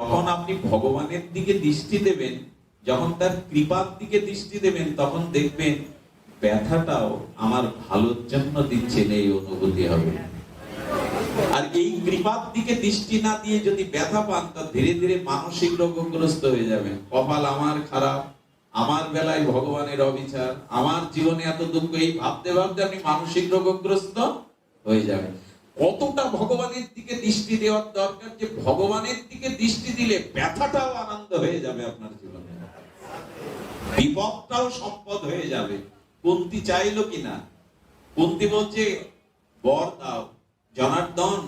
তখন আপনি ভগবানের দিকে দৃষ্টি দেবেন, যখন তার কৃপার দিকে দৃষ্টি দেবেন, তখন দেখবেন ব্যথাটাও আমার ভালোর জন্য দিচ্ছেন এই অনুভূতি হবে। আর এই কৃপার দিকে দৃষ্টি না দিয়ে যদি ব্যথা পান, তা ধীরে ধীরে মানসিক রোগগ্রস্ত হয়ে যাবেন। কপাল আমার খারাপ, আমার বেলায় ভগবানের অবিচার, আমার জীবনে এত দুঃখ, এই ভাবতে ভাবতে আপনি মানসিক রোগগ্রস্ত হয়ে যাবেন। কতটা ভগবানের দিকে দৃষ্টি দেওয়ার দরকার যে ভগবানের দিকে দৃষ্টি দিলে ব্যথাটাও আনন্দ হয়ে যাবে আপনার জীবনে। বিপদটাও সম্পদ হয়ে যাবে। কুন্তি চাইলো কিনা? কুন্তি বলছে, বর দাও জনার্দন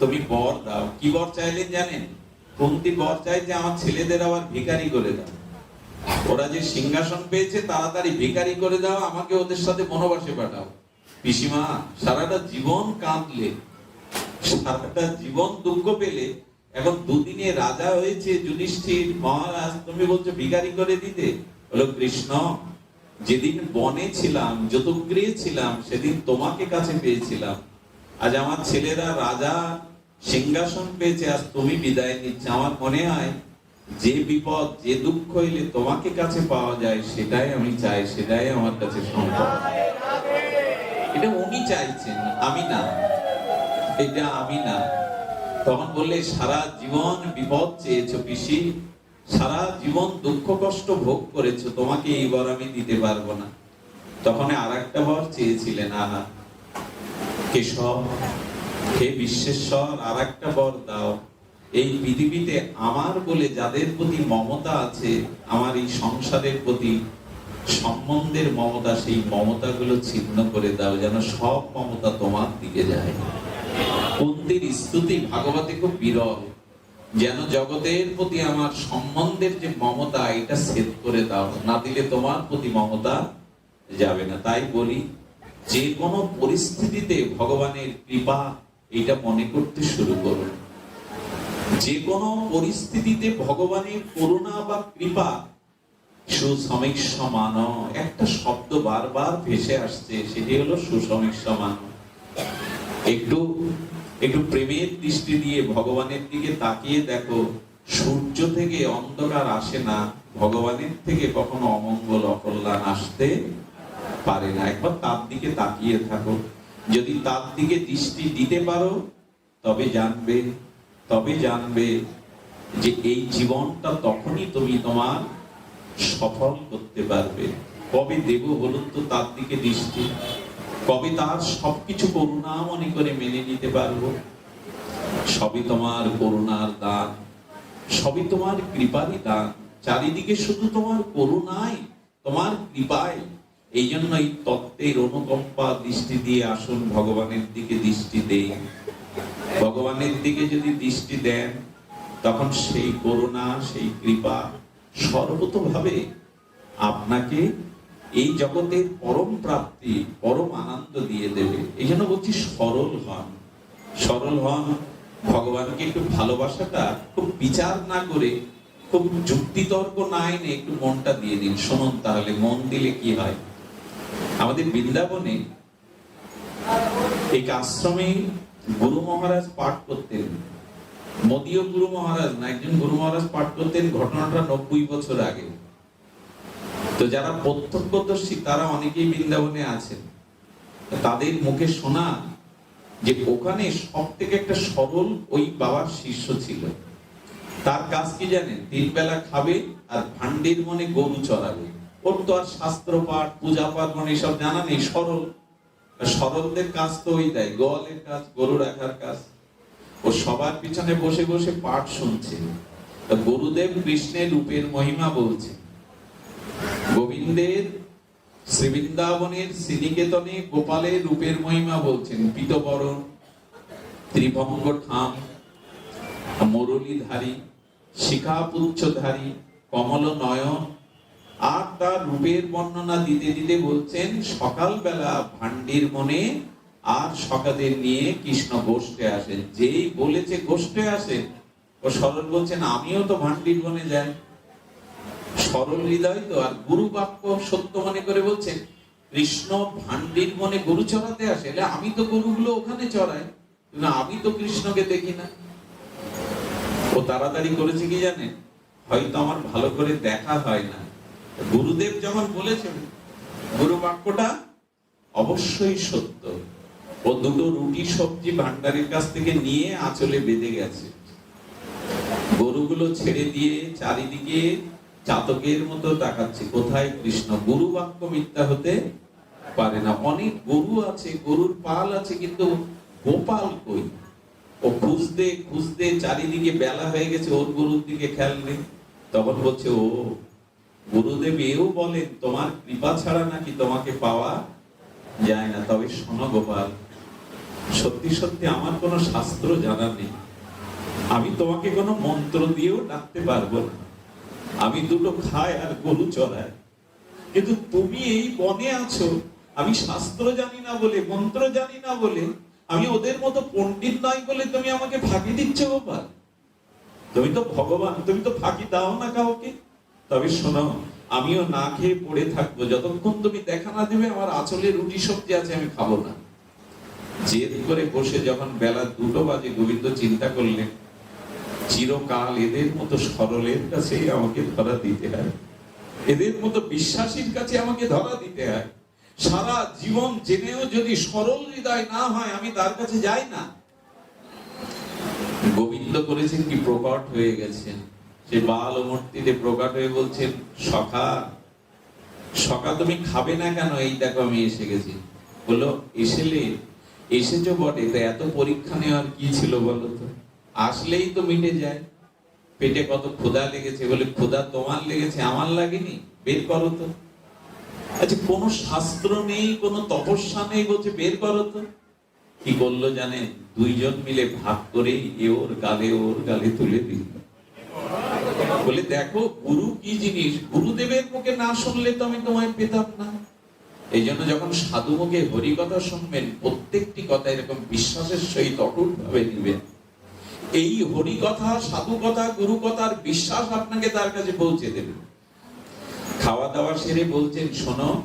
তুমি বর দাও। কি বর চাইলেন জানেন? কুন্তি বর চাইছে আমার ছেলেদের আবার ভিখারি করে দাও। ওরা যে সিংহাসন পেয়েছে, তাড়াতাড়ি ভিখারি করে দাও, আমাকে ওদের সাথে বনবাসে পাঠাও। পিসিমা, সারাটা জীবন কাঁদলে, সারাটা জীবন দুঃখ পেলে, এখন দুদিনে রাজা হয়েছে যুধিষ্ঠির, মহারাজ, তুমি বলছো ভিখারি করে দিতে? হলো কৃষ্ণ, যেদিন বনে ছিলাম যতুগৃহে ছিলাম, সেদিন তোমাকে কাছে পেয়েছিলাম। আজ আমার ছেলেরা রাজা, সিংহাসন পেয়েছে, আজ তুমি বিদায় নিচ্ছে। আমার মনে হয় যে বিপদ, যে দুঃখ এলে তোমাকে কাছে পাওয়া যায়, সেটাই আমি চাই, সেটাই আমার কাছে সম্ভব। এটা উনি চাইছেন, আমি না। এটা আমি না। তখন বললে, সারা জীবন বিপদ চেয়েছো পিসি, সারা জীবন দুঃখ কষ্ট ভোগ করেছ, তোমাকে এইবার আমি দিতে পারব না। তখন আর একটা বর চেয়েছিলেন, আহা, কেশব, হে বিশ্বেশ্বর আর একটা বর দাও। এই পৃথিবীতে আমার বলে যাদের প্রতি মমতা আছে, আমার এই সংসারের প্রতি সম্বন্ধের মমতা, সেই মমতাগুলো ছিন্ন করে দাও যেন সব মমতা তোমার দিকে যায়। কুন্তির স্তুতি ভাগবতে খুব বিরল। যেন জগতের প্রতি আমার সম্বন্ধের যে মমতা, এটা সেট করে দাও। না দিলে তোমার প্রতি মমতা যাবে না। তাই বলি, যে কোনো পরিস্থিতিতে ভগবানের কৃপা এটা মনে করতে শুরু করুন যে কোনো পরিস্থিতিতে ভগবানের করুণা বা কৃপা সুসমীক্ষমান একটা শব্দ বারবার ভেসে আসছে, সেটি হলো সুসমীক্ষমান একটু একটু প্রেমের দৃষ্টি দিয়ে ভগবানের দিকে তাকিয়ে দেখো, সূর্য থেকে অন্ধকার আসে না, ভগবানের থেকে কখনো অমঙ্গল, অকল্যাণ আসতে পারে না। একবার তার দিকে তাকিয়ে থাকো। যদি তার দিকে দৃষ্টি দিতে পারো, তবে জানবে তবে জানবে যে এই জীবনটা তখনই তুমি তোমার সফল করতে পারবে। কবে দেব বলুন তো তার দিকে দৃষ্টি। কবে তার সবকিছু করুণা মনে করে মেনে নিতে পারব? সবই তোমার করুণার দান, সবই তোমার কৃপারই দান। চারিদিকে শুধু তোমার করুণাই, তোমার কৃপায় এই জন্য এই তত্ত্বের অনুকম্পা দৃষ্টি দিয়ে আসুন, ভগবানের দিকে দৃষ্টি দেই। ভগবানের দিকে যদি দৃষ্টি দেন, তখন সেই করুণা, সেই কৃপা সর্বতভাবে আপনাকে এই জগতের পরম প্রাপ্তি, পরম আনন্দ দিয়ে দেবে। এই জন্য বলছি সরল হন। সরল হন, ভগবানকে একটু ভালোবাসাটা খুব বিচার না করে, খুব যুক্তিতর্ক না এনে একটু মনটা দিয়ে দিন। শুনুন তাহলে, মন দিলে কি হয়? আমাদের বৃন্দাবনে এক আশ্রমে গুরু মহারাজ পাঠ করতেন। মোদীয় গুরু মহারাজ না, একজন গুরু মহারাজ পাঠ করতেন ঘটনাটা নব্বই বছর আগে। তো যারা প্রত্যক্ষদর্শী, তারা অনেকেই বৃন্দাবনে আছেন। তাদের মুখে শোনা যে ওখানে সব থেকে একটা সরল ওই বাবার শিষ্য ছিল। তার কাজ কি জানেন? তিন বেলা খাবে আর ভান্ডির মনে গরু চড়াবে। ওর তো আর শাস্ত্র পাঠ, পূজা পার্বণ এসব জানা নেই, সরল। সরলদের কাজ তো ওই দেয়, গোয়ালের কাজ, গরু রাখার কাজ। ও সবার পিছনে বসে বসে পাঠ শুনছে। গুরুদেব কৃষ্ণের রূপের মহিমা বলছে। গোবিন্দের শ্রীবৃন্দাবনের শ্রীনিকেতনে গোপালের রূপের মহিমা বলছেন, পীতবরণ ত্রিভঙ্গ ঠাম মুরলীধারী শিখাপুচ্ছধারী কমল নয়ন আর তার রূপের বর্ণনা দিতে দিতে বলছেন, সকালবেলা ভান্ডির মনে আর সকাদের নিয়ে কৃষ্ণ গোষ্ঠে আসেন যেই বলেছে গোষ্ঠে আসে, ও সরল বলছেন আমিও তো ভান্ডির বনে যাই। সরল হৃদয় তো, আর গুরু বাক্য সত্য মনে করে বলছেন কৃষ্ণ ভান্ডির মনে গরু চড়াতে আসে আমি তো গরুগুলো ওখানে চড়াই, কিন্তু আমি তো কৃষ্ণকে দেখি না। ও তাড়াতাড়ি করেছে কি জানে? হয়তো আমার ভালো করে দেখা হয় না। গুরুদেব যখন বলেছেন, গুরু বাক্যটা অবশ্যই সত্য। ও দুটো রুটি সবজি ভান্ডারের কাছ থেকে নিয়ে আঁচলে বেঁধে গেছে। গরুগুলো ছেড়ে দিয়ে চারিদিকে চাতকের মতো তাকাচ্ছে। কোথায় কৃষ্ণ? গুরু বাক্য মিথ্যা হতে পারে না। অনেক গরু আছে, গরুর পাল আছে, কিন্তু গোপাল কই? ও খুঁজতে খুঁজতে চারিদিকে বেলা হয়ে গেছে, ওর গরুর দিকে খেয়াল নেই। তখন বলছে, ও, গুরুদেব এও বলেন, তোমার কৃপা ছাড়া নাকি তোমাকে পাওয়া যায় না। তবে শোনো গোপাল সত্যি সত্যি আমার কোনো শাস্ত্র জানা নেই। আমি তোমাকে কোনো মন্ত্র দিয়েও ডাকতে পারব না। আমি দুটো খাই আর গরু চড়াই। কিন্তু তুমি এই বনে আছো, আমি শাস্ত্র জানি না বলে, মন্ত্র জানি না বলে, আমি ওদের মতো পণ্ডিত নয় বলে তুমি আমাকে ফাঁকি দিচ্ছ গোপাল? তুমি তো ভগবান, তুমি তো ফাঁকি দাও না কাউকে। তবে শোনো, আমিও না খেয়ে পড়ে থাকব। যতক্ষণ তুমি দেখা না দেবে, আমার আচলে রুটি সবজি আছে, আমি খাব না। জেদ করে বসে যখন বেলা দুটো বাজে গোবিন্দ চিন্তা করলেন, চিরকাল এদের মতো সরলের কাছে আমাকে ধরা দিতে হয়। এদের মতো বিশ্বাসীর কাছে আমাকে ধরা দিতে হয়। সারা জীবন জেনেও যদি সরল হৃদয় না হয়, আমি তার কাছে যাই না। গোবিন্দ করেছেন কি প্রকট হয়ে গেছেন। সে বাল মূর্তিতে প্রকট হয়ে বলছেন, সখা সখা তুমি খাবে না কেন? এই দেখো আমি এসে গেছি। বলল, এসেলে এসেছ বটে? তো এত পরীক্ষা নেওয়ার কি ছিল বলো তো? আসলেই তো মিটে যায়। পেটে কত ক্ষুধা লেগেছে বলে ক্ষুধা তোমার লেগেছে, আমার লাগেনি? বের করো তো। আচ্ছা কোন শাস্ত্র নেই, কোন তপস্যা নেই বলছে, বের করো তো। কি করল জানেন দুইজন মিলে ভাগ করে এ ওর গালে ওর গালে তুলে দিল। বলে দেখো, গুরু কি জিনিস? গুরুদেবের মুখে না শুনলে তো আমি তোমায় পেতাম না। এই জন্য যখন সাধু মুখে হরি কথা শুনবেন, প্রত্যেকটি কথা এরকম বিশ্বাসের সহিত অটুট ভাবে নিবেন। এই হরিকথা সাধু কথা গুরু কথার বিশ্বাস আপনাকে তার কাছে পৌঁছে দেবে। খাওয়া দাওয়া সেরে বলছেন, শোনো,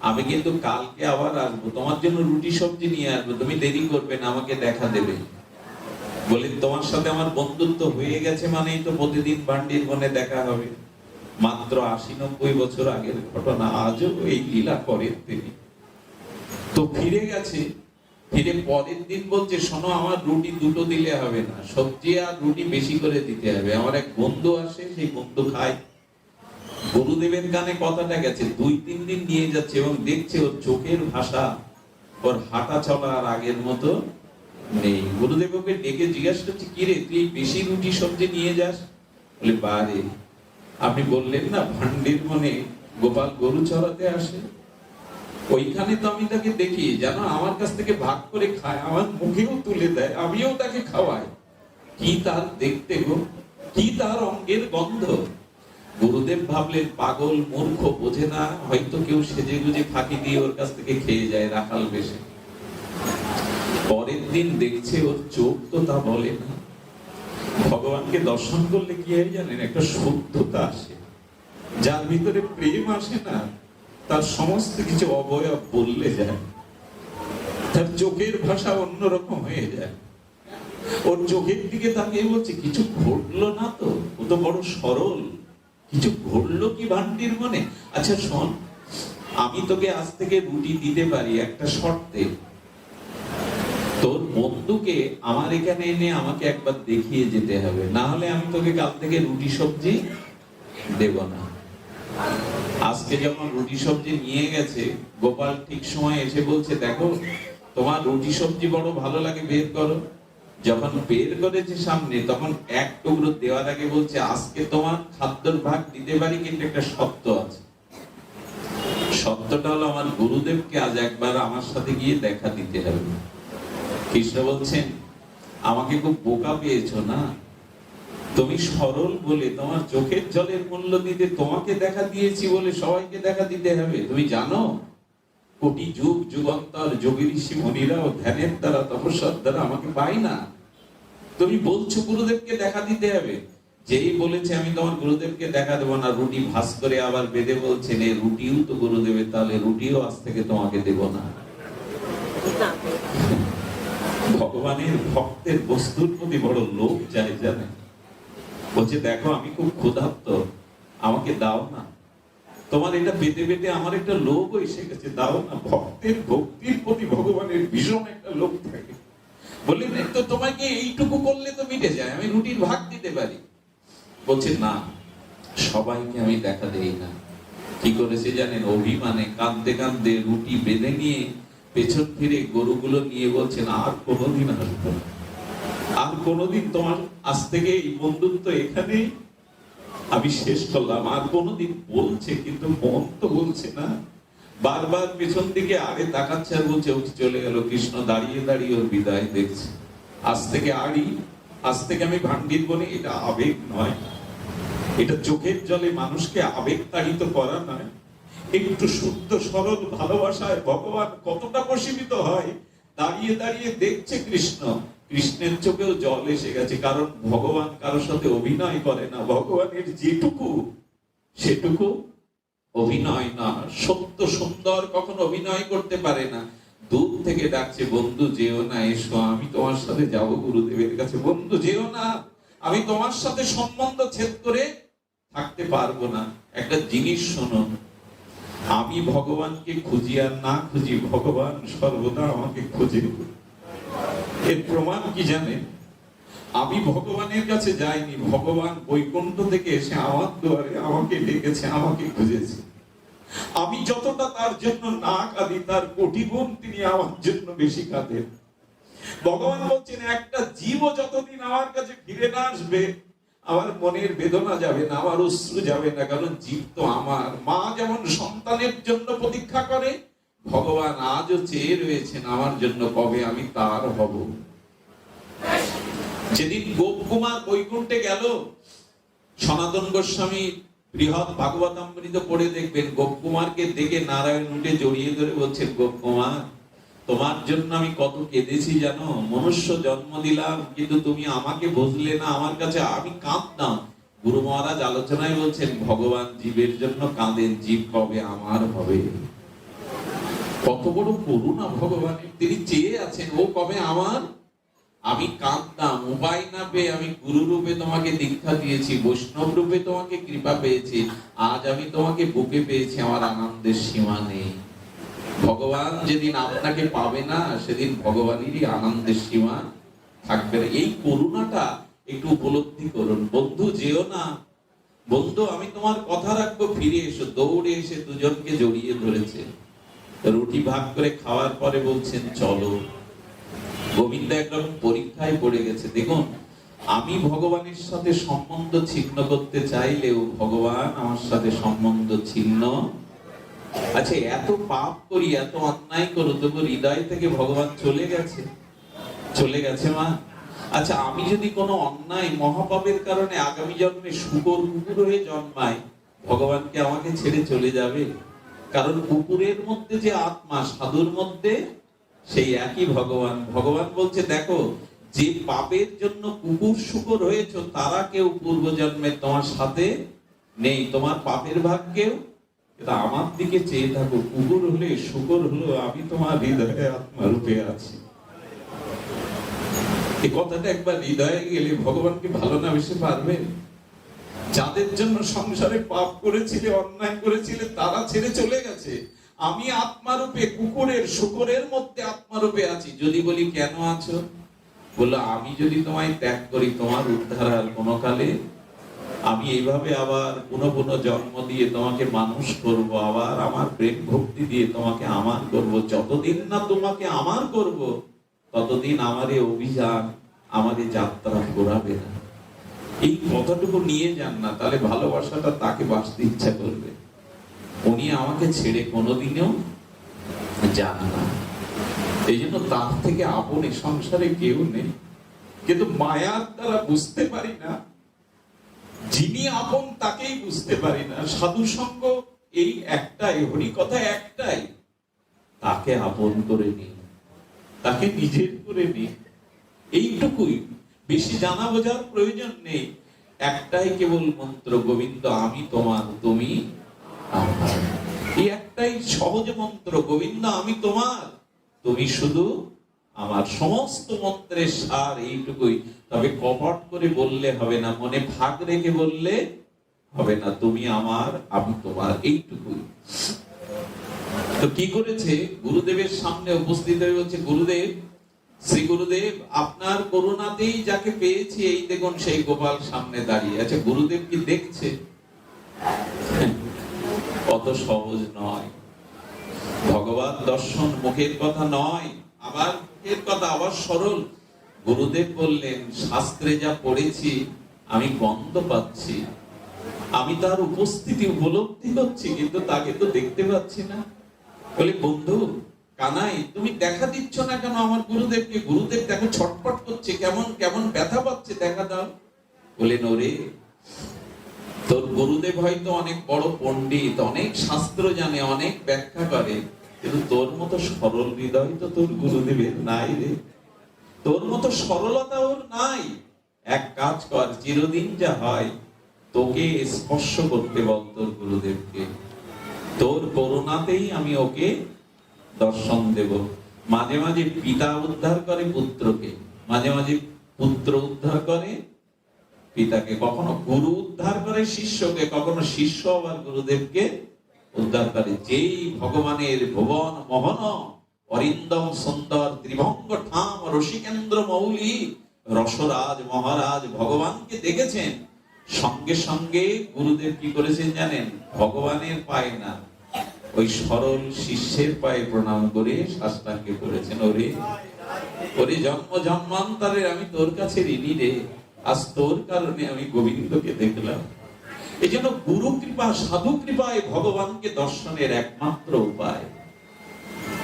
আমি কিন্তু কালকে আবার আসব। তোমার জন্য রুটি সবজি নিয়ে আসব। তুমি দেরি করবে না, আমাকে দেখা দেবে। বলে তোমার সাথে আমার বন্ধুত্ব হয়ে গেছে মানেই তো প্রতিদিন বান্ডির বনে দেখা হবে। মাত্র আশি নব্বই বছর আগের ঘটনা, আজও এই লীলা করেন তিনি। তো ফিরে গেছে, ফিরে পরের দিন বলছে, শোনো, আমার রুটি দুটো দিলে হবে না, সবজি আর রুটি বেশি করে দিতে হবে। আমার এক বন্ধু আসে, সেই বন্ধু খায়। গুরুদেবের গানে কথাটা গেছে, দুই তিন দিন নিয়ে যাচ্ছে এবং দেখছে ওর চোখের ভাষা, ওর হাঁটা চলা আর আগের মতো নেই। গুরুদেব ওকে ডেকে জিজ্ঞাসা করছে কিরে তুই বেশি রুটি, সবজি নিয়ে যাস? বলে বারে আপনি বললেন না ভান্ডির মনে গোপাল গরু চড়াতে আসে। ওইখানে তো আমি তাকে দেখি, যেন আমার কাছ থেকে ভাগ করে খায়, আমার মুখেও তুলে দেয়, আমিও তাকে খাওয়াই। কি তার দেখতে গো, কি তার অঙ্গের গন্ধ। গুরুদেব ভাবলেন, পাগল মূর্খ, বোঝে না, হয়তো কেউ সেজে গুজে ফাঁকি দিয়ে ওর কাছ থেকে খেয়ে যায় রাখাল বেশে। পরের দিন দেখছে ওর চোখ তো তা বলে না। ভগবানকে দর্শন করলে কি হয় জানেন? একটা শুদ্ধতা আসে। যার ভিতরে প্রেম আসে না, তার সমস্ত কিছু অবয়ব বললে যায়। তার চোখের ভাষা অন্যরকম হয়ে যায়। ওর চোখের দিকে তাকিয়ে বলছে, কিছু ঘটলো না তো? ও তো বড় সরল। কিছু ঘটলো কি ভান্ডির মনে? আচ্ছা শোন, আমি তোকে আজ থেকে রুটি দিতে পারি, একটা শর্তে। তোর বন্ধুকে আমার এখানে এনে আমাকে একবার দেখিয়ে যেতে হবে। না হলে আমি তোকে কাল থেকে রুটি সবজি দেব না। আজকে যখন রুটি সবজি নিয়ে গেছে, গোপাল ঠিক সময় এসে বলছে, দেখো, তোমার রুটি সবজি বড় ভালো লাগে, বের করো। যখন বের করেছে সামনে, তখন এক টুকরো দেওয়ার আগে বলছে, আজকে তোমার খাদ্যর ভাগ দিতে পারি, কিন্তু একটা সত্য আছে। সত্যটা হলো আমার গুরুদেবকে আজ একবার আমার সাথে গিয়ে দেখা দিতে হবে। কৃষ্ণ বলছেন? আমাকে খুব বোকা পেয়েছ না? তুমি সরল বলে তোমার চোখের জলের মূল্য দিতে তোমাকে দেখা দিয়েছি বলে সবাইকে দেখা দিতে হবে। তুমি জানো? কোটি যুগ যুগান্তর যোগী ঋষি মনিরা ও ধ্যানের দ্বারা তপস্যার দ্বারা আমাকে পাই না। তুমি বলছো গুরুদেবকে দেখা দিতে হবে। যেই বলেছে আমি তোমার গুরুদেবকে দেখা দেবো না, রুটি ভাস করে আবার বেঁধে বলছেন রুটিও তো গুরুদেবের তাহলে রুটিও আজ থেকে তোমাকে দেব না। ভগবানের ভক্তের বস্তুর প্রতি বড় লোভ চাই জানেন বলছে, দেখো, আমি খুব ক্ষুধার্ত। আমাকে দাও না। তোমার এটা পেতে পেতে আমার একটা লোভ এসে গেছে। দাও না। ভক্তের ভক্তির প্রতি ভগবানের ভীষণ একটা লোভ থাকে। বললেন তো তোমাকে এইটুকু করলে তো মিটে যায়। আমি রুটির ভাগ দিতে পারি। বলছে, না, সবাইকে আমি দেখা দেই না। কি করেছে জানেন অভিমানে কাঁদতে কাঁদতে রুটি বেঁধে নিয়ে পেছন ফিরে গরুগুলো নিয়ে বলছেন, আর কোনোদিন আসব আর কোনোদিন তোমার আজ থেকে এই বন্ধুত্ব এখানেই আমি শেষ করলাম। আর কোনোদিন বলছে, কিন্তু মন তো বলছে না। বারবার পেছন দিকে আরে তাকাচ্ছে আর বলছে, উঠে চলে গেল কৃষ্ণ, দাঁড়িয়ে দাঁড়িয়ে ওর বিদায় দেখছে। আজ থেকে আড়ি, আজ থেকে আমি ভান্ডির বনে, এটা আবেগ নয়। এটা চোখের জলে মানুষকে আবেগ তাড়িত করা নয়। একটু শুদ্ধ, সরল ভালোবাসায় ভগবান কতটা বশীভূত হয়, দাঁড়িয়ে দাঁড়িয়ে দেখছে কৃষ্ণ। কৃষ্ণের চোখেও জল এসে গেছে, কারণ ভগবান কারোর সাথে অভিনয় করে না। ভগবানের যেটুকু, সেটুকু অভিনয় না। সত্য সুন্দর কখনো অভিনয় করতে পারে না। দূর থেকে ডাকছে, বন্ধু, যেও না, এসো। আমি তোমার সাথে যাব গুরুদেবের কাছে। বন্ধু, যেও না। আমি তোমার সাথে সম্বন্ধ ছেদ করে থাকতে পারব না। একটা জিনিস শোনো আমি ভগবানকে খুঁজি আর না খুঁজি, ভগবান সর্বদা আমাকে খুঁজে এর প্রমাণ কি জানেন আমি ভগবানের কাছে যাইনি, ভগবান বৈকুণ্ঠ থেকে এসে আমার দুয়ারে আমাকে ডেকেছে, আমাকে খুঁজেছে। আমি যতটা তার জন্য না কাঁদি তার কোটি গুণ তিনি আমার জন্য বেশি কাঁদেন। ভগবান বলছেন, একটা জীবও যতদিন আমার কাছে ফিরে না আসবে আমার মনের বেদনা যাবে না, আমার অশ্রু যাবে না, কারণ জীব তো আমার। মা যেমন সন্তানের জন্য প্রতীক্ষা করে, ভগবান আজও চেয়ে রয়েছেন আমার জন্য কবে আমি তার হব। যেদিন গোপকুমার বৈকুণ্ঠে গেল, সনাতন গোস্বামী বৃহৎ ভাগবতামৃত পড়ে দেখবেন গোপকুমারকে দেখে নারায়ণ উঠে জড়িয়ে ধরে বলছেন গোপকুমার তোমার জন্য আমি কত কেঁদেছি জানো? মনুষ্য জন্ম দিলাম, কিন্তু তুমি আমাকে বুঝলে না, আমার কাছে আমি কাঁদতাম। গুরু মহারাজ আলোচনায় বলছেন, ভগবান জীবের জন্য কাঁদেন, জীব কবে আমার হবে? কত বড় করুণা ভগবানের, তিনি চেয়ে আছেন, ও কবে আমার? আমি কাঁদতাম, উপায় না পেয়ে আমি গুরু রূপে তোমাকে দীক্ষা দিয়েছি, বৈষ্ণব রূপে তোমাকে কৃপা পেয়েছি, আজ আমি তোমাকে বুকে পেয়েছি, আমার আনন্দের সীমা নেই। ভগবান যেদিন আপনাকে পাবে না, সেদিন ভগবানেরই আনন্দের সীমা থাকবে এই করুণাটা একটু উপলব্ধি করুন। বন্ধু, যেও না। বন্ধু, আমি তোমার কথা রাখব, ফিরে এসো। দৌড়ে এসে দুজনকে জড়িয়ে ধরেছে। রুটি ভাগ করে খাওয়ার পরে বলছেন, চলো। গোবিন্দ একরকম পরীক্ষায় পড়ে গেছে। দেখুন, আমি ভগবানের সাথে সম্বন্ধ ছিন্ন করতে চাইলেও ভগবান আমার সাথে সম্বন্ধ ছিন্ন আচ্ছা এত পাপ করি, এত অন্যায় করো, তবু হৃদয় থেকে ভগবান চলে গেছে। চলে গেছে মা। আচ্ছা আমি যদি কোনো অন্যায় মহাপাপের কারণে আগামী জন্মে শুকর কুকুর হয়ে জন্মাই, ভগবান কি আমাকে ছেড়ে চলে যাবে? কারণ কুকুরের মধ্যে যে আত্মা, সাধুর মধ্যে সেই একই ভগবান। ভগবান বলছে, দেখো, যে পাপের জন্য কুকুর শুকর হয়েছ, তারা কেউ পূর্ব জন্মে তোমার সাথে নেই। তোমার পাপের ভাগ্যেও আমার দিকে চেয়ে থাকো, কুকুর হলে, শুকর হলো, আমি তোমার হৃদয়ে আত্মা রূপে আছি। এই কথাটা একবার হৃদয়ে গেলে ভগবানকে ভালো না বেশি পারবেন যাদের জন্য সংসারে পাপ করেছিলে, অন্যায় করেছিলে, তারা ছেড়ে চলে গেছে। আমি আত্মারূপে কুকুরের, শুকরের মধ্যে আত্মারূপে আছি। যদি বলি, কেন আছো? বলল, আমি যদি তোমায় ত্যাগ করি, তোমার উদ্ধার আর কোনো কালে আমি এইভাবে আবার পুনঃ পুনঃ জন্ম দিয়ে তোমাকে মানুষ করব, আবার আমার প্রেম ভক্তি দিয়ে তোমাকে আমার করব। যতদিন না তোমাকে আমার করব, ততদিন আমার এই অভিযান, আমার এই যাত্রা ঘোরাবে না। এই কথাটুকু নিয়ে যান না, তাহলে ভালোবাসাটা তাকে বাঁচতে ইচ্ছা করবে। উনি আমাকে ছেড়ে কোনোদিনও যান না। এই জন্য তার থেকে আপন সংসারে কেউ নেই। কিন্তু মায়ার দ্বারা বুঝতে পারি না যিনি আপন তাকেই বুঝতে পারি না। সাধু সঙ্গ এই একটাই হরি কথা একটাই। তাকে আপন করে নি তাকে নিজের করে নি এইটুকুই। বেশি জানা বোঝার প্রয়োজন নেই। একটাই কেবল মন্ত্র, গোবিন্দ, আমি তোমার, তুমি আমার। এই একটাই সহজ মন্ত্র, গোবিন্দ, আমি তোমার। তুমি শুধু আমার সমস্ত মন্ত্রের সার, এইটুকুই। তবে কপট করে বললে হবে না, মনে ভাগ রেখে বললে হবে না, তুমি আমার, আমি তোমার, এইটুকুই। তো কি করেছে? গুরুদেবের সামনে উপস্থিত হয়ে বলছে, গুরুদেব, শ্রী গুরুদেব, আপনার করুণাতেই যাকে পেয়েছি, এই দেখুন সেই গোপাল সামনে দাঁড়িয়ে আছে। গুরুদেব কি দেখছে? অত সহজ নয়। ভগবান দর্শন মুখের কথা নয়, আবার মুখের কথা আবার সরল। গুরুদেব বললেন, শাস্ত্রে যা পড়েছি, আমি গন্ধ পাচ্ছি। আমি তার উপস্থিতি উপলব্ধি করছি, কিন্তু তাকে তো দেখতে পাচ্ছি না। বলে, বন্ধু, কানাই, তুমি দেখা দিচ্ছ না কেন? আমার গুরুদেবকে, গুরুদেব দেখো ছটপট করছে, কেমন কেমন ব্যথা পাচ্ছে, দেখা দাও। বলেন ওরে তোর গুরুদেব হয়তো অনেক বড় পণ্ডিত, অনেক শাস্ত্র জানে, অনেক ব্যাখ্যা করে, কিন্তু তোর মতো সরল হৃদয় তো তোর গুরুদেবের নাই রে। তোর মতো সরলতা ওর নাই। এক কাজ কর, চিরদিন যা হয়, তোকে স্পর্শ করতে বল তোর গুরুদেবকে। তোর করুণাতেই আমি ওকে দর্শন দেব। মাঝে মাঝে পিতা উদ্ধার করে পুত্রকে। মাঝে মাঝে পুত্র উদ্ধার করে পিতাকে। কখনো গুরু উদ্ধার করে শিষ্যকে, কখনো শিষ্য আবার গুরুদেবকে উদ্ধার করে। যেই ভগবানের ভুবন, মোহন অরিন্দম সুন্দর ত্রিভঙ্গ ঠাম রসিকেন্দ্র মৌলি, রসরাজ মহারাজ ভগবানকে দেখেছেন। সঙ্গে সঙ্গে গুরুদেব কি করেছেন জানেন? ভগবানের পায়ে না, ওই সরল শিষ্যের পায়ে প্রণাম করে শাস্ত্রাঙ্গে করেছেন, ওরে ওরে জন্ম জন্মান্তরে আমি তোর কাছে ঋণী রে, আজ তোর কারণে আমি গোবিন্দকে দেখলাম। এই জন্য গুরু কৃপা সাধু কৃপায় ভগবানকে দর্শনের একমাত্র উপায়।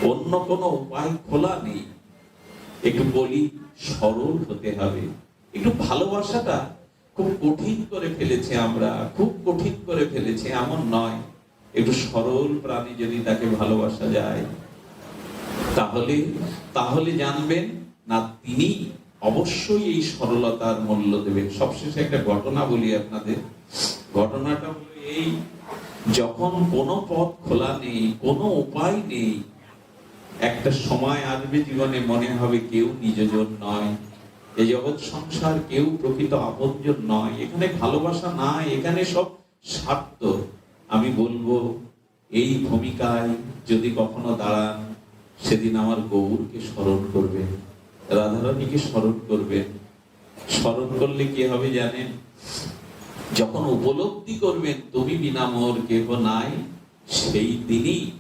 অন্য কোনো উপায় খোলা নেই। একটু বলি, সরল হতে হবে। একটু ভালোবাসাটা খুব কঠিন করে ফেলেছে আমরা, খুব কঠিন করে ফেলেছে, এমন নয়। একটু সরল প্রাণী যদি তাকে ভালোবাসা যায়, তাহলে তাহলে জানবেন না তিনি অবশ্যই এই সরলতার মূল্য দেবেন। সবশেষে একটা ঘটনা বলি আপনাদের। ঘটনাটা হলো এই, যখন কোনো পথ খোলা নেই, কোনো উপায় নেই একটা সময় আসবে জীবনে মনে হবে কেউ নিজজন নয়। এই জগৎ সংসার কেউ প্রকৃত আপনজন নয়। এখানে ভালোবাসা নাই, এখানে সব স্বার্থ। আমি বলব, এই ভূমিকায় যদি কখনো দাঁড়ান, সেদিন আমার গৌরকে স্মরণ করবেন, রাধারানীকে স্মরণ করবেন। স্মরণ করলে কি হবে জানেন? যখন উপলব্ধি করবেন, তুমি বিনা মোর কেহ নাই, সেই দিনই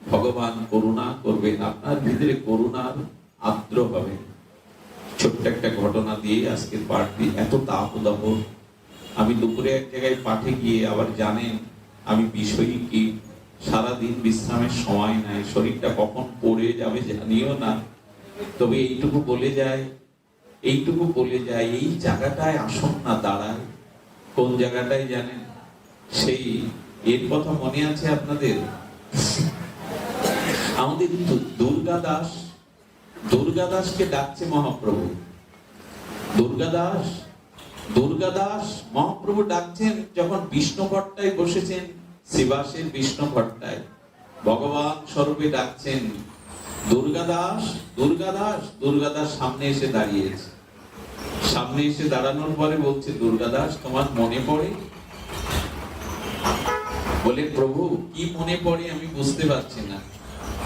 ভগবান করুণা করবেন আপনার ভিতরে করুণার আদ্র হবে। ছোট্ট একটা ঘটনা দিয়ে আজকের পাঠ দিয়ে এত তাপ দাহ আমি দুপুরে এক জায়গায় পাঠে গিয়ে আবার জানেন, আমি বিষয়ী কি? সারাদিন বিশ্রামের সময় নাই, শরীরটা কখন পড়ে যাবে জানিও না। তবে এইটুকু বলে যায়, এইটুকু বলে যায়, এই জায়গাটায় আসন না দাঁড়ায় কোন জায়গাটায় জানেন? সেই, এর কথা মনে আছে আপনাদের? আমাদের দুর্গা দাস, দুর্গা দাসকে ডাকছে মহাপ্রভু। দুর্গা দাস দুর্গা দাস, মহাপ্রভু ডাকছেন যখন বিষ্ণু ভট্টায় বসেছেন, শিবাসের বিষ্ণু ভট্টায় ভগবান স্বরূপে ডাকছেন, দুর্গা দাস দুর্গা দাস দুর্গা দাস সামনে এসে দাঁড়িয়েছে। সামনে এসে দাঁড়ানোর পরে বলছে, দুর্গা দাস, তোমার মনে পড়ে? বলে, প্রভু, কি মনে পড়ে আমি বুঝতে পারছি না।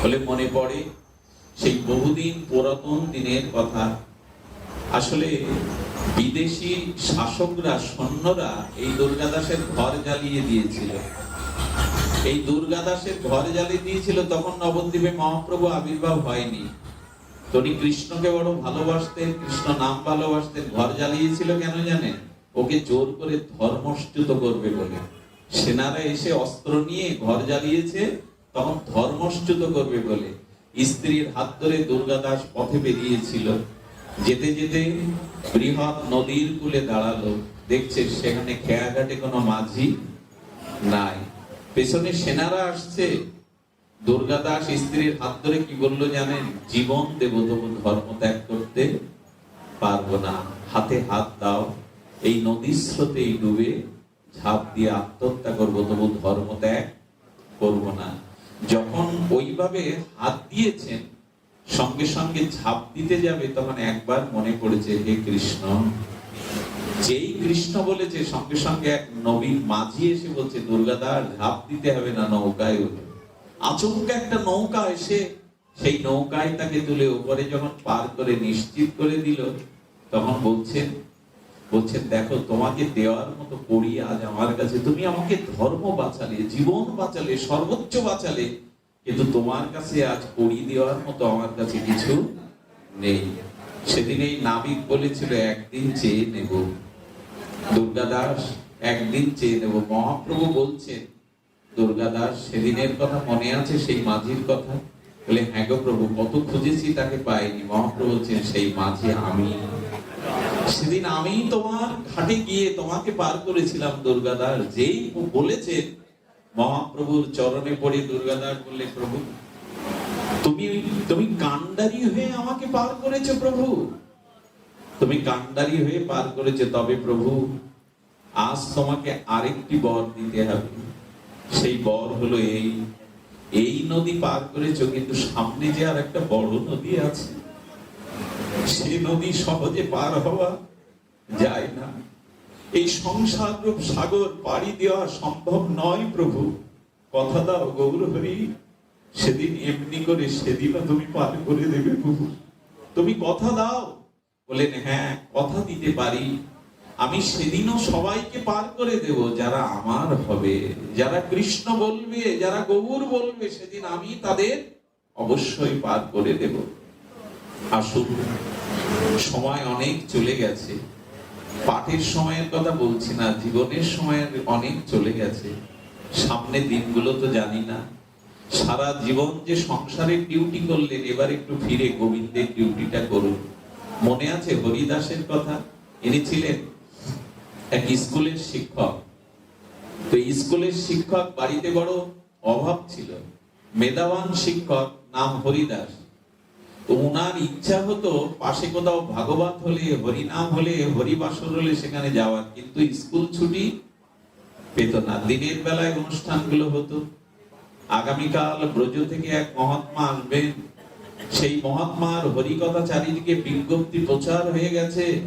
বলে মনে পড়ে সেই বহুদিন পুরাতন দিনের কথা। আসলে বিদেশি শাসকরা, সৈন্যরা এই দুর্গাদাসের ঘর জ্বালিয়ে দিয়েছিল। এই দুর্গাদাসের ঘর জ্বালিয়ে দিয়েছিল তখন নবদ্বীপে মহাপ্রভু আবির্ভাব হয়নি। তিনি কৃষ্ণকে বড় ভালোবাসতেন, কৃষ্ণ নাম ভালোবাসতেন, ঘর জ্বালিয়েছিল কেন জানেন? ওকে জোর করে ধর্মচ্যুত করবে বলে। সেনারা এসে অস্ত্র নিয়ে ঘর জ্বালিয়েছে তখন ধর্মচ্যুত করবে বলে স্ত্রীর হাত ধরে দুর্গাদাস পথে বেরিয়েছিল। যেতে যেতে বৃহৎ নদীর কূলে দাঁড়াল। দেখছে সেখানে খেয়াঘাটে কোনো মাঝি নাই। পেছনে সেনারা আসছে। দুর্গাদাস স্ত্রীর হাত ধরে কি বলল জানেন? জীবন দেব তবু ধর্ম ত্যাগ করতে পারব না। হাতে হাত দাও। এই নদীর স্রোতেই ডুবে ঝাঁপ দিয়ে আত্মহত্যা করব, তবু ধর্ম ত্যাগ করব না। যখন ওইভাবে হাত দিয়েছেন, সঙ্গে সঙ্গে ঝাঁপ দিতে যাবে, তখন একবার মনে পড়েছে, হে কৃষ্ণ। যেই কৃষ্ণ বলেছে, সঙ্গে সঙ্গে এক নবীন মাঝি এসে বলছে, দুর্গাদার, ঝাঁপ দিতে হবে না, নৌকায় উঠে। আচমকা একটা নৌকা এসে, সেই নৌকায় তাকে তুলে উপরে যখন পার করে নিশ্চিত করে দিল, তখন বলছেন বলছেন দেখো, তোমাকে দেওয়ার মতো পড়ি আজ আমার কাছে তুমি আমাকে ধর্ম বাঁচালে, জীবন বাঁচালে, সর্বোচ্চ বাঁচালে, কিন্তু তোমার কাছে আজ পড়ি দেওয়ার মতো আমার কাছে কিছু নেই। সেদিন এই নাবিক বলেছিল, একদিন চেয়ে নেব। দুর্গাদাস একদিন চেয়ে নেব। মহাপ্রভু বলছেন দুর্গাদাস সেদিনের কথা মনে আছে, সেই মাঝির কথা? বলে হ্যাঁ গো প্রভু, কত খুঁজেছি, তাকে পাইনি। মহাপ্রভু বলছেন, সেই মাঝি আমি। সেদিন আমি তোমার ঘাটে গিয়ে তোমাকে পার করেছিলাম, দুর্গাদার। যেই বলেছে, মহাপ্রভুর চরণে পড়ে দুর্গাদার বললে, প্রভু, তুমি তুমি কান্ডারি হয়ে আমাকে পার করেছ, প্রভু। তুমি কান্ডারি হয়ে পার করেছ, তবে প্রভু, আজ তোমাকে আরেকটি বর দিতে হবে। সেই বর হলো এই। এই নদী পার করেছ, কিন্তু সামনে যে আর একটা বড় নদী আছে সে নদী সহজে পার হওয়া যায় না। এই সংসার রূপ সাগর পাড়ি দেওয়া সম্ভব নয় প্রভু। কথা দাও গৌর হরি, সেদিন এমনি করে সেদিনও তুমি পার করে দেবে প্রভু। তুমি কথা দাও বলেন হ্যাঁ কথা দিতে পারি। আমি সেদিনও সবাইকে পার করে দেব, যারা আমার হবে। যারা কৃষ্ণ বলবে, যারা গৌর বলবে, সেদিন আমি তাদের অবশ্যই পার করে দেব। আসুন সময় অনেক চলে গেছে। পাঠের সময়ের কথা বলছি না, জীবনের সময়ের অনেক চলে গেছে। সামনে দিনগুলো তো জানি না। সারা জীবন যে সংসারের ডিউটি করলেন, এবার একটু ফিরে গোবিন্দের ডিউটিটা করুন। মনে আছে হরিদাসের কথা? ইনি ছিলেন এক স্কুলের শিক্ষক। তো স্কুলের শিক্ষক বাড়িতে বড় অভাব ছিল। মেধাবান শিক্ষক নাম হরিদাস। তো ইচ্ছা হতো পাশে কোথাও ভাগবত হলে, হরিনাম হলে, হরিবাসর হলে সেখানে যাওয়ার কিন্তু স্কুল ছুটি পেত না। দিনের বেলায় অনুষ্ঠানগুলো হতো। আগামীকাল ব্রজ থেকে এক মহাত্মা আসবেন। সেই মহাত্মার হরিকথা চারিদিকে বিজ্ঞপ্তি প্রচার হয়ে গেছে।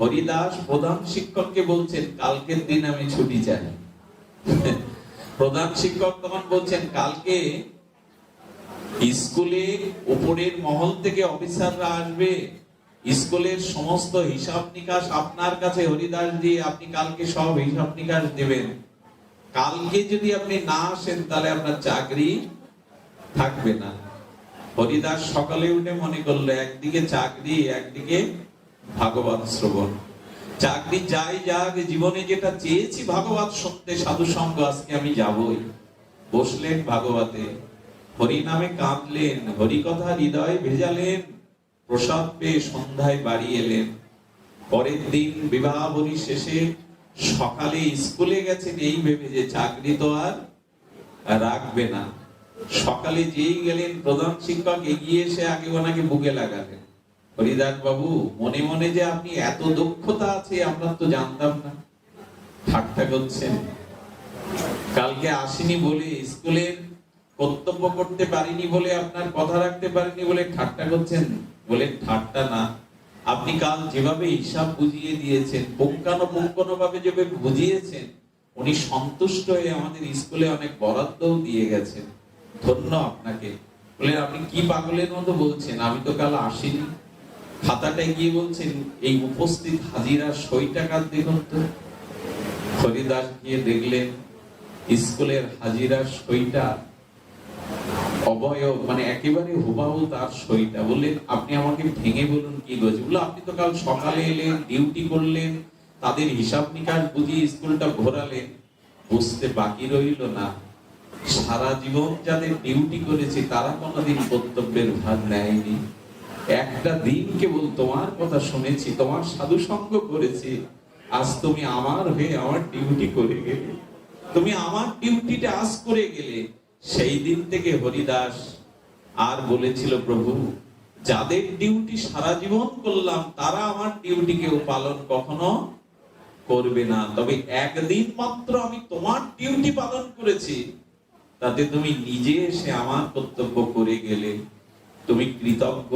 হরিদাস প্রধান শিক্ষককে বলছেন, কালকের দিন আমি ছুটি চাই। প্রধান শিক্ষক তখন বলছেন, কালকে স্কুলে উপরের মহল থেকে অফিসাররা আসবে। স্কুলের সমস্ত হিসাব নিকাশ আপনার কাছে হরিদাস দিয়ে আপনি কালকে সব হিসাব নিকাশ দেবেন। কালকে যদি আপনি না আসেন, তাহলে আপনার চাকরি থাকবে না। হরিদাস সকালে উঠে মনে করল, একদিকে চাকরি, একদিকে ভাগবত শ্রবণ। চাকরি যাই যাক, জীবনে যেটা চেয়েছি ভাগবত শুনতে সাধু সঙ্গ আজকে আমি যাবই। বসলেন ভাগবতে। হরি নামে কাঁদলেন, হরি কথা হৃদয় ভেজালেন, প্রসাদ পেয়ে সন্ধ্যায় বাড়ি এলেন। পরের দিন বিবাহ বলি শেষে সকালে স্কুলে গেছেন, এই ভেবে যে চাকরি তো আর রাখবে না। সকালে যেই গেলেন, প্রধান শিক্ষক এগিয়ে এসে আগে ওনাকে বুকে লাগালেন। হরিদাস বাবু, মনে মনে যে আপনি এত দক্ষতা আছে, আমরা তো জানতাম না। ঠাট্টা করছেন। কালকে আসেনি বলে স্কুলের কর্তব্য করতে পারিনি বলে আপনার কথা রাখতে পারিনি বলে ঠাট্টা করছেন? বলে ঠাট্টা না। আপনি কাল যেভাবে হিসাব বুঝিয়ে দিয়েছেন পুঙ্খানুপুঙ্খানু ভাবে যেভাবে বুঝিয়েছেন, উনি সন্তুষ্ট হয়ে আমাদের স্কুলে অনেক বরাদ্দও দিয়ে গেছেন। ধন্য আপনাকে। বলে আপনি কি পাগলের মতো বলছেন? আমি তো কাল আসিনি। খাতাটায় গিয়ে বলছেন, এই উপস্থিত হাজিরা সই টাকা দেখুন তো। হরিদাস গিয়ে দেখলেন, স্কুলের হাজিরা সইটা অবয়ব মানে একেবারে হুবাহু তার সইটা বললেন, আপনি আমাকে ভেঙে বলুন কি হয়েছে বলল, আপনি তো কাল সকালে এলেন, ডিউটি করলেন, তাদের হিসাব নিকাশ বুঝিয়ে স্কুলটা ঘোরালেন। বুঝতে বাকি রইল না। সারা জীবন যাদের ডিউটি করেছে, তারা কোনোদিন কর্তব্যের ভাগ নেয়নি। একটা দিন কেবল তোমার কথা শুনেছি, তোমার সাধু সঙ্গ করেছি। আজ তুমি আমার হয়ে আমার ডিউটি করে গেলে। তুমি আমার ডিউটিটা আজ করে গেলে। সেই দিন থেকে হরিদাস আর বলেছিল, প্রভু, যাদের ডিউটি সারা জীবন করলাম, তারা আমার ডিউটি কেউ পালন কখনো করবে না। তবে একদিন মাত্র আমি তোমার ডিউটি পালন করেছি। তাতে তুমি নিজে এসে আমার কর্তব্য করে গেলে। তুমি কৃতজ্ঞ,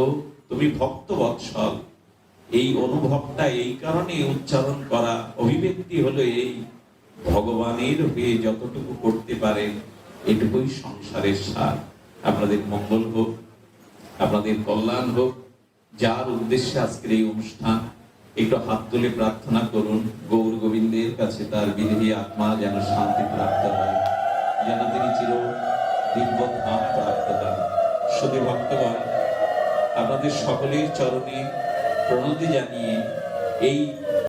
তুমি ভক্ত বৎসল এই অনুভবটা, এই কারণে উচ্চারণ করা অভিব্যক্তি হলো এই, ভগবানের হয়ে যতটুকু করতে পারেন এটুকুই সংসারের সার। আপনাদের মঙ্গল হোক, আপনাদের কল্যাণ হোক। যার উদ্দেশ্যে আজকের এই অনুষ্ঠান, একটু হাত তুলে প্রার্থনা করুন, গৌর গোবিন্দের কাছে তার বিদেহী আত্মা যেন শান্তি প্রাপ্ত হয়, যেন তিনি চির দিব্য ধাম প্রাপ্ত হন। শুধু ভক্তগণ, আপনাদের সকলের চরণে প্রণতি জানিয়ে এই